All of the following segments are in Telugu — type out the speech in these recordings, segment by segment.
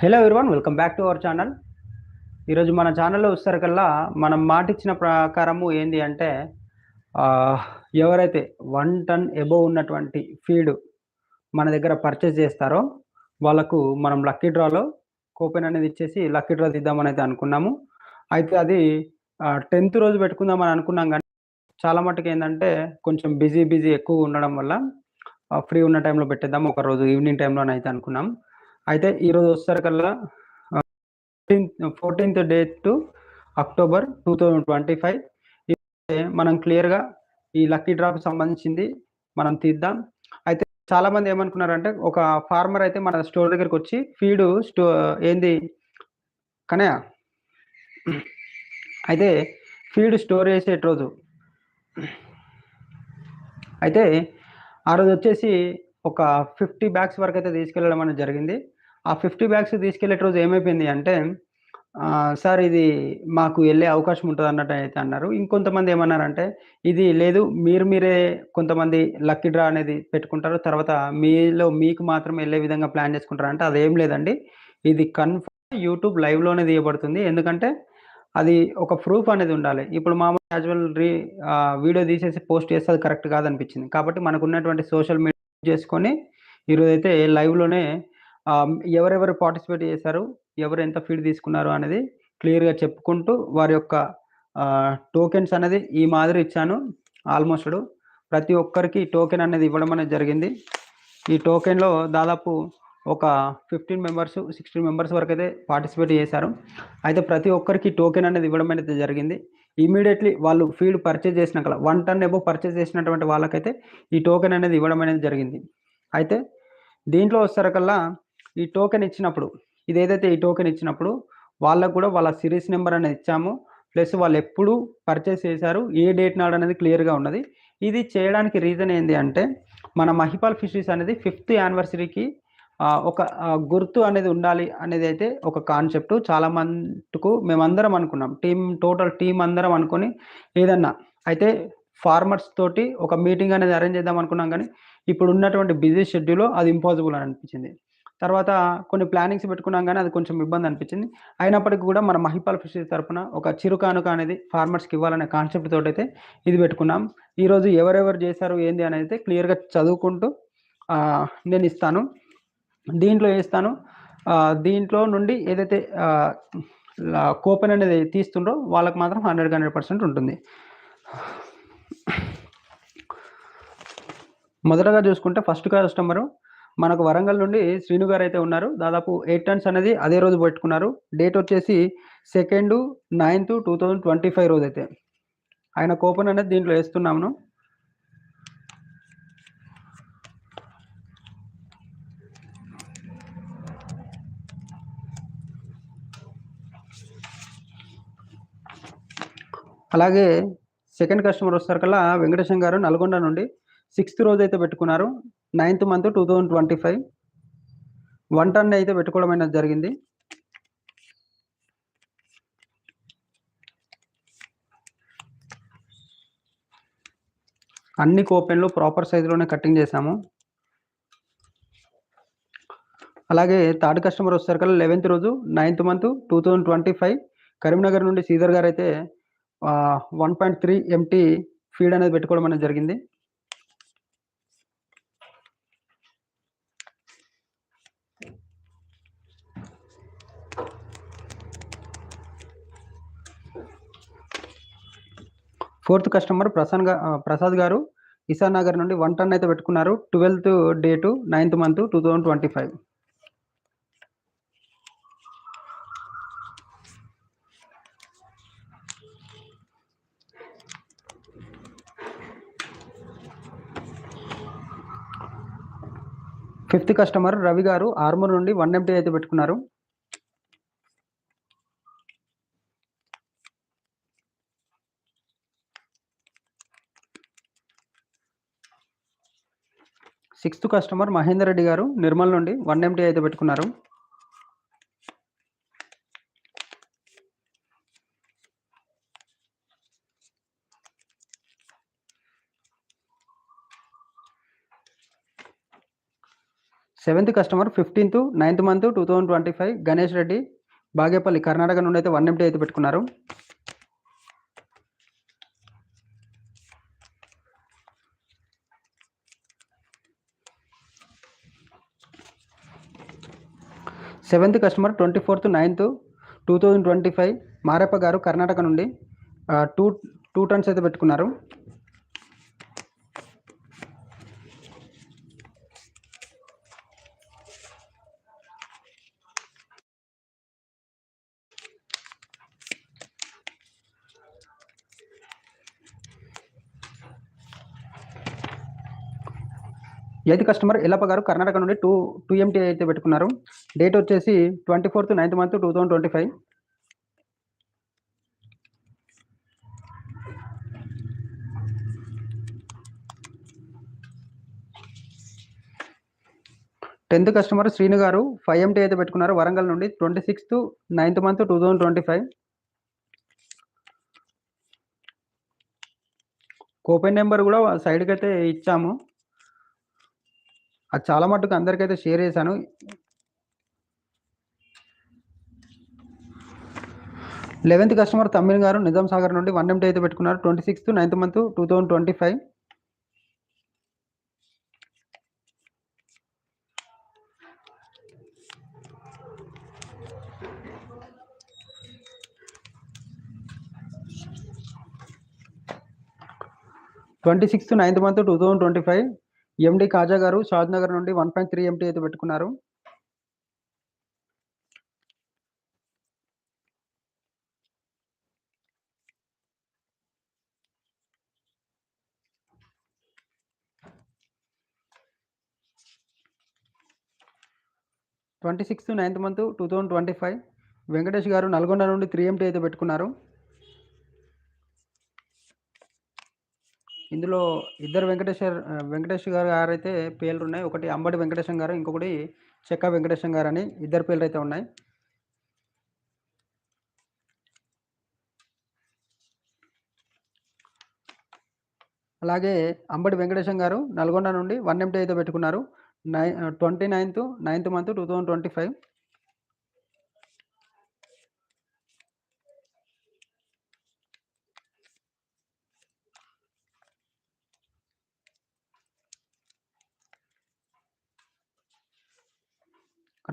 Hello everyone welcome back to our channel ఈరోజు మన ఛానల్లో వచ్చేసరికల్లా మనం మాట ఇచ్చిన ప్రకారము ఏంటి అంటే ఎవరైతే వన్ టన్ ఎబోవ్ ఉన్నటువంటి ఫీడ్ మన దగ్గర పర్చేస్ చేస్తారో వాళ్ళకు మనం లక్కీ డ్రాలో కూపెన్ అనేది ఇచ్చేసి లక్కీ డ్రా తీద్దామని అయితే అనుకున్నాము. అయితే అది టెన్త్ రోజు పెట్టుకుందామని అనుకున్నాం కానీ చాలా మటుకు ఏంటంటే కొంచెం బిజీ బిజీ ఎక్కువ ఉండడం వల్ల ఫ్రీ ఉన్న టైంలో పెట్టేద్దాం ఒక రోజు ఈవినింగ్ టైంలోనే అయితే అనుకున్నాం. అయితే ఈరోజు వస్తారు కల్లా fourteenth date to October two thousand twenty five మనం క్లియర్గా ఈ లక్కీ డ్రాప్ సంబంధించింది మనం తీద్దాం. అయితే చాలామంది ఏమనుకున్నారంటే ఒక ఫార్మర్ అయితే మన స్టోర్ దగ్గరికి వచ్చి ఫీడ్ స్టో ఏంది కనయా అయితే ఫీడ్ స్టోర్ చేసే రోజు. అయితే ఆ రోజు వచ్చేసి ఒక ఫిఫ్టీ బ్యాగ్స్ వరకు అయితే తీసుకెళ్ళడం అనేది జరిగింది. ఆ ఫిఫ్టీ బ్యాగ్స్ తీసుకెళ్ళే రోజు ఏమైపోయింది అంటే సార్ ఇది మాకు వెళ్ళే అవకాశం ఉంటుంది అన్నట్టు అయితే అన్నారు. ఇంకొంతమంది ఏమన్నారంటే ఇది లేదు మీరు మీరే కొంతమంది లక్కీ డ్రా అనేది పెట్టుకుంటారు తర్వాత మీలో మీకు మాత్రం వెళ్ళే విధంగా ప్లాన్ చేసుకుంటారు అంటే అదేం లేదండి ఇది కన్ఫర్మ్ యూట్యూబ్ లైవ్లోనే తీయబడుతుంది ఎందుకంటే అది ఒక ప్రూఫ్ అనేది ఉండాలి. ఇప్పుడు మామూలు యాజువల్ రీ వీడియో తీసేసి పోస్ట్ చేస్తే అది కరెక్ట్ కాదనిపించింది. కాబట్టి మనకు ఉన్నటువంటి సోషల్ మీడియా చేసుకొని ఈరోజు అయితే లైవ్లోనే ఎవరెవరు పార్టిసిపేట్ చేశారు ఎవరు ఎంత ఫీడ్ తీసుకున్నారు అనేది క్లియర్గా చెప్పుకుంటూ వారి యొక్క టోకెన్స్ అనేది ఈ మాదిరి ఇచ్చాను. ఆల్మోస్ట్ ప్రతి ఒక్కరికి టోకెన్ అనేది ఇవ్వడం అనేది జరిగింది. ఈ టోకెన్లో దాదాపు ఒక ఫిఫ్టీన్ మెంబర్స్ సిక్స్టీన్ మెంబర్స్ వరకు అయితే పార్టిసిపేట్ చేశారు. అయితే ప్రతి ఒక్కరికి టోకెన్ అనేది ఇవ్వడం అనేది జరిగింది. ఇమీడియట్లీ వాళ్ళు ఫీడ్ పర్చేజ్ చేసినాక వన్ టన్ ఎబో పర్చేజ్ చేసినటువంటి వాళ్ళకైతే ఈ టోకెన్ అనేది ఇవ్వడం అనేది జరిగింది. అయితే దీంట్లో వచ్చేసరికల్లా ఈ టోకెన్ ఇచ్చినప్పుడు ఇది ఏదైతే ఈ టోకెన్ ఇచ్చినప్పుడు వాళ్ళకు కూడా వాళ్ళ సిరీస్ నెంబర్ అనేది ఇచ్చాము. ప్లస్ వాళ్ళు ఎప్పుడు పర్చేస్ చేశారు ఏ డేట్ నాడు అనేది క్లియర్గా ఉన్నది. ఇది చేయడానికి రీజన్ ఏంటి అంటే మన మహిపాల్ ఫిషరీస్ అనేది ఫిఫ్త్ యానివర్సరీకి ఒక గుర్తు అనేది ఉండాలి అనేది అయితే ఒక కాన్సెప్ట్ చాలా మటుకు మేమందరం అనుకున్నాం. టీం టోటల్ టీం అందరం అనుకొని ఏదన్నా అయితే ఫార్మర్స్ తోటి ఒక మీటింగ్ అనేది అరేంజ్ చేద్దాం అనుకున్నాం కానీ ఇప్పుడు ఉన్నటువంటి బిజీ షెడ్యూల్లో అది ఇంపాసిబుల్ అని అనిపించింది. తర్వాత కొన్ని ప్లానింగ్స్ పెట్టుకున్నాం కానీ అది కొంచెం ఇబ్బంది అనిపించింది. అయినప్పటికీ కూడా మన మహిపాల్ ఫిషరీస్ తరపున ఒక చిరుకానుక అనేది ఫార్మర్స్కి ఇవ్వాలనే కాన్సెప్ట్ తోటి అయితే ఇది పెట్టుకున్నాం. ఈరోజు ఎవరెవరు చేశారు ఏంది అనేది క్లియర్గా చదువుకుంటూ నేను ఇస్తాను. దీంట్లో వేస్తాను. దీంట్లో నుండి ఏదైతే కూపన్ అనేది తీస్తుండ్రో వాళ్ళకి మాత్రం హండ్రెడ్ హండ్రెడ్ పర్సెంట్ ఉంటుంది. మొదటగా చూసుకుంటే ఫస్ట్ కస్టమరు మనకు వరంగల్ నుండి శ్రీను గారు అయితే ఉన్నారు దాదాపు ఎయిట్ టన్స్ అనేది అదే రోజు పెట్టుకున్నారు. డేట్ వచ్చేసి second ninth two thousand twenty five రోజు అయితే ఆయన కూపన్ అనేది దీంట్లో వేస్తున్నాము అలాగే సెకండ్ కస్టమర్ వస్తారు కల్లా వెంకటేశం గారు నల్గొండ నుండి సిక్స్త్ రోజు అయితే పెట్టుకున్నారు. Ninth month two thousand twenty five. One ton అయితే పెట్టుకోవడం అనేది జరిగింది. అన్ని కోపెన్లు ప్రాపర్ సైజులోనే కటింగ్ చేశాము. అలాగే థర్డ్ కస్టమర్ వచ్చేసరికి లెవెన్త్ రోజు ninth month two thousand twenty five. Karimnagar నుండి శ్రీధర్ గారు అయితే one point three MT feed అనేది పెట్టుకోవడం అనేది జరిగింది. ఫోర్త్ కస్టమర్ ప్రసన్ ప్రసాద్ గారు. ఇసా నగర్ నుండి వన్ టన్ అయితే పెట్టుకున్నారు. Twelfth date ninth month two thousand twenty five. Fifth customer Ravi గారు ఆర్మూర్ నుండి వన్ ఎంటీ అయితే పెట్టుకున్నారు. సిక్స్త్ కస్టమర్ మహేందర్ రెడ్డి గారు నిర్మల్ నుండి వన్ ఎంటీ అయితే పెట్టుకున్నారు. Seventh customer fifteenth ninth month two thousand twenty five Ganesh Reddy Bagepalli Karnataka నుండి అయితే వన్ ఎంటీ అయితే పెట్టుకున్నారు. Seventh customer twenty fourth ninth two thousand twenty five Marappa గారు కర్ణాటక నుండి టూ టూ టన్స్ అయితే పెట్టుకున్నారు. ఎయిత్ కస్టమర్ ఎల్లప్ప గారు కర్ణాటక నుండి టూ టూ ఎంటీ అయితే పెట్టుకున్నారు. డేట్ వచ్చేసి twenty fourth ninth month two thousand twenty five. Tenth customer Srinu garu five MT అయితే పెట్టుకున్నారు వరంగల్ నుండి twenty sixth ninth month two thousand twenty five. Coupon number కూడా సైడ్కి అయితే ఇచ్చాము. అది చాలా మట్టుకు అందరికైతే షేర్ చేశాను. లెవెన్త్ కస్టమర్ తమ్మిన్ గారు నిజాం సాగర్ నుండి వన్ ఎంటీ అయితే పెట్టుకున్నారు. Twenty sixth ninth month two thousand twenty five. Twenty sixth ninth month two thousand twenty five. MD Kaja garu Shadnagar నుండి వన్ పాయింట్ త్రీ ఎంటీ అయితే పెట్టుకున్నారు. Twenty sixth ninth month two thousand twenty five. Venkatesh గారు నల్గొండ నుండి త్రీ ఎంటీ అయితే పెట్టుకున్నారు. ఇందులో ఇద్దరు వెంకటేశ్వర్ వెంకటేష్ గారు గారు అయితే పేర్లు ఉన్నాయి. ఒకటి అంబటి వెంకటేశం గారు ఇంకొకటి చెక్క వెంకటేశం గారు అని ఇద్దరు పేర్లు అయితే ఉన్నాయి. అలాగే అంబటి వెంకటేశం గారు నల్గొండ నుండి వన్ ఎంటీ అయితే పెట్టుకున్నారు. Nine twenty ninth ninth month two thousand twenty five.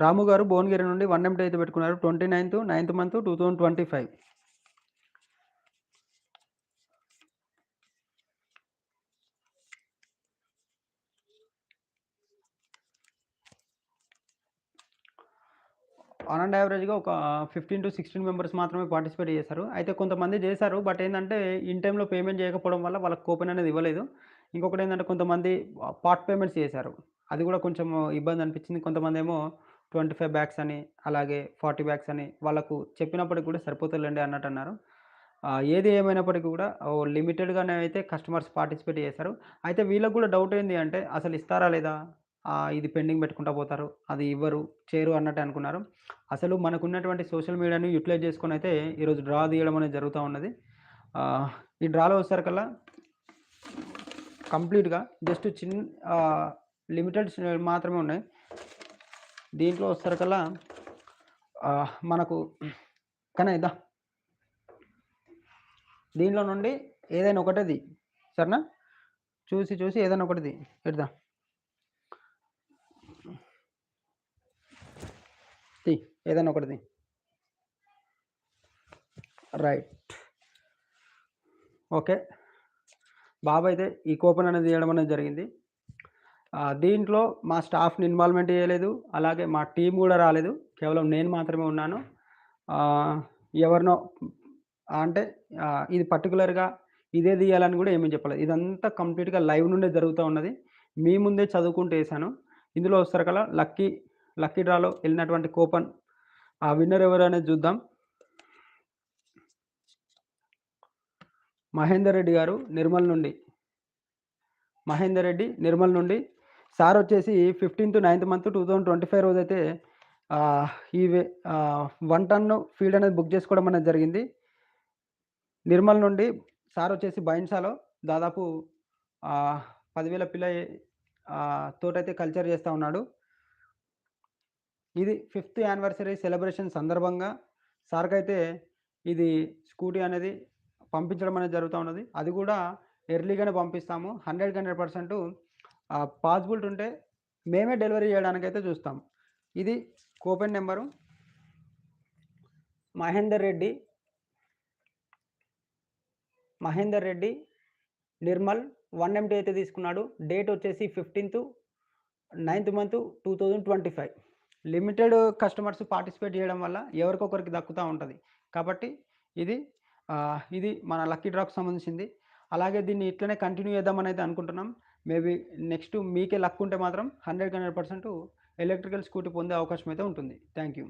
Ramu గారు భువనగిరి నుండి వన్ ఎంటీ అయితే పెట్టుకున్నారు. Twenty ninth ninth month two thousand twenty five. And యావరేజ్గా ఒక ఫిఫ్టీన్ టు సిక్స్టీన్ మెంబర్స్ మాత్రమే పార్టిసిపేట్ చేశారు. అయితే కొంతమంది చేశారు బట్ ఏంటంటే ఇన్ టైంలో పేమెంట్ చేయకపోవడం వల్ల వాళ్ళకి కూపన్ అనేది ఇవ్వలేదు. ఇంకొకటి ఏంటంటే కొంతమంది పార్ట్ పేమెంట్స్ చేశారు. అది కూడా కొంచెం ఇబ్బంది అనిపించింది. కొంతమంది ఏమో ట్వంటీ ఫైవ్ బ్యాగ్స్ అని అలాగే ఫార్టీ బ్యాగ్స్ అని వాళ్ళకు చెప్పినప్పటికి కూడా సరిపోతుందండి అన్నట్టు అన్నారు. ఏది ఏమైనప్పటికీ కూడా లిమిటెడ్గానే అయితే కస్టమర్స్ పార్టిసిపేట్ చేశారు. అయితే వీళ్ళకు కూడా డౌట్ ఏంటి అంటే అసలు ఇస్తారా లేదా? ఇది పెండింగ్ పెట్టుకుంటా పోతారు అది ఇవ్వరు చేయరు అన్నట్టు అనుకున్నారు. అసలు మనకున్నటువంటి సోషల్ మీడియాని యూటిలైజ్ చేసుకొని అయితే ఈరోజు డ్రా తీయడం అనేది జరుగుతూ ఉన్నది. ఈ డ్రాలో వచ్చేసరికల్లా కంప్లీట్గా జస్ట్ చిన్న లిమిటెడ్ మాత్రమే ఉన్నాయి. దీంట్లో వచ్చేసరికల్లా మనకు కానీ ఇద్దా దీంట్లో నుండి ఏదైనా ఒకటిది సరేనా? చూసి చూసి ఏదైనా ఒకటిది పెడదాం ఏదైనా ఒకటిది. రైట్. ఓకే. బాబు అయితే ఈ కూపన్ అనేది తీయడం అనేది జరిగింది. దీంట్లో మా స్టాఫ్ని ఇన్వాల్వ్మెంట్ చేయలేదు అలాగే మా టీం కూడా రాలేదు. కేవలం నేను మాత్రమే ఉన్నాను. ఎవరినో అంటే ఇది పర్టికులర్గా ఇదే తీయాలని కూడా ఏమీ చెప్పలేదు. ఇదంతా కంప్లీట్గా లైవ్ నుండే జరుగుతూ ఉన్నది. మీ ముందే చదువుకుంటూ వేసాను ఇందులో వస్తారు కదా లక్కీ లక్కీ డ్రాలో వెళ్ళినటువంటి కూపన్ ఆ విన్నర్ ఎవరనేది చూద్దాం. మహేందర్ రెడ్డి గారు నిర్మల్ నుండి. మహేందర్ రెడ్డి నిర్మల్ నుండి. సార్ వచ్చేసి fifteenth ninth month two thousand twenty five రోజు అయితే ఈ వే- వన్ టన్ ఫీల్డ్ అనేది బుక్ చేసుకోవడం అనేది జరిగింది. నిర్మల్ నుండి సార్ వచ్చేసి బైన్సాలో దాదాపు పదివేల పిల్ల తోటైతే కల్చర్ చేస్తూ ఉన్నాడు. ఇది ఫిఫ్త్ యానివర్సరీ సెలబ్రేషన్ సందర్భంగా సార్కైతే ఇది స్కూటీ అనేది పంపించడం అనేది జరుగుతూ ఉన్నది. అది కూడా ఎర్లీగానే పంపిస్తాము. హండ్రెడ్కి హండ్రెడ్ పర్సెంట్ పాసిబిలిటీ ఉంటే మేమే డెలివరీ చేయడానికైతే చూస్తాం. ఇది coupon number. Mahender Reddy. Mahender Reddy Nirmal one MT అయితే తీసుకున్నాడు. డేట్ వచ్చేసి fifteenth ninth month two thousand twenty five. Limited customers participate చేయడం వల్ల ఎవరికొకరికి దక్కుతూ ఉంటుంది. కాబట్టి ఇది ఇది మన లక్కీ డ్రాప్కి సంబంధించింది. అలాగే దీన్ని ఇట్లనే కంటిన్యూ చేద్దామని అయితే అనుకుంటున్నాం. మేబీ నెక్స్ట్ మీకే లక్ ఉంటే మాత్రం hundred hundred percent electrical scooty పొందే అవకాశం అయితే ఉంటుంది. Thank you.